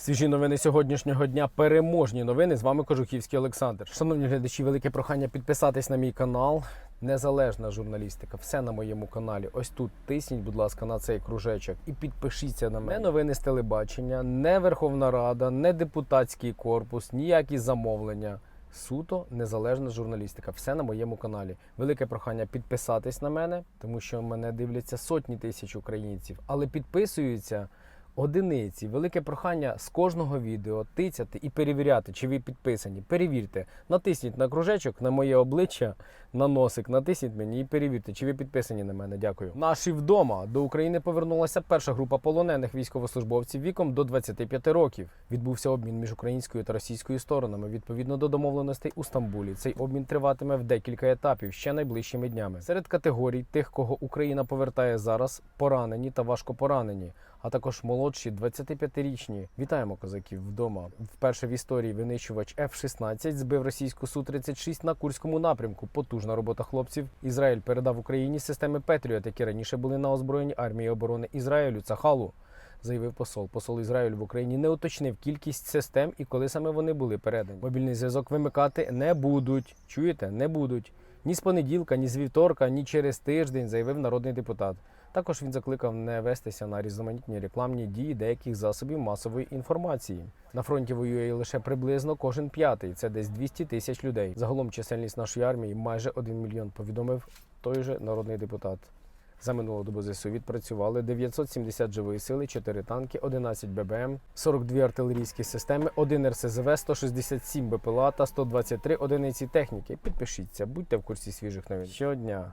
Свіжі новини сьогоднішнього дня. Переможні новини. З вами Кожухівський Олександр. Шановні глядачі, велике прохання підписатись на мій канал. Незалежна журналістика. Все на моєму каналі. Ось тут тисніть, будь ласка, на цей кружечок і підпишіться на мене. Не новини з телебачення, не Верховна Рада, не депутатський корпус, ніякі замовлення. Суто незалежна журналістика. Все на моєму каналі. Велике прохання підписатись на мене, тому що мене дивляться сотні тисяч українців, але підписуються одиниці. Велике прохання з кожного відео тицяти і перевіряти, чи ви підписані. Перевірте, натисніть на кружечок на моє обличчя, на носик, натисніть мені і перевірте, чи ви підписані на мене. Дякую. Наші вдома до України повернулася перша група полонених військовослужбовців віком до 25 років. Відбувся обмін між українською та російською сторонами відповідно до домовленостей у Стамбулі. Цей обмін триватиме в декілька етапів ще найближчими днями. Серед категорій тих, кого Україна повертає зараз, поранені та важко поранені а також молодші 25-річні. Вітаємо козаків вдома. Вперше в історії винищувач F-16 збив російську Су-36 на Курському напрямку. Потужна робота хлопців. Ізраїль передав Україні системи Петріот, які раніше були на озброєнні армії оборони Ізраїлю. Цахалу. Заявив посол. Посол Ізраїлю в Україні не уточнив кількість систем і коли саме вони були передані. Мобільний зв'язок вимикати не будуть. Чуєте, не будуть. Ні з понеділка, ні з вівторка, ні через тиждень, заявив народний депутат. Також він закликав не вестися на різноманітні рекламні дії деяких засобів масової інформації. На фронті воює лише приблизно кожен п'ятий. Це десь 200 тисяч людей. Загалом чисельність нашої армії майже 1 мільйон. Повідомив той же народний депутат. За минулу добу ЗСУ відпрацювали 970 живої сили, 4 танки, 11 ББМ, 42 артилерійські системи, 1 РСЗВ, 167 БПЛА та 123 одиниці техніки. Підпишіться, будьте в курсі свіжих новин. Щодня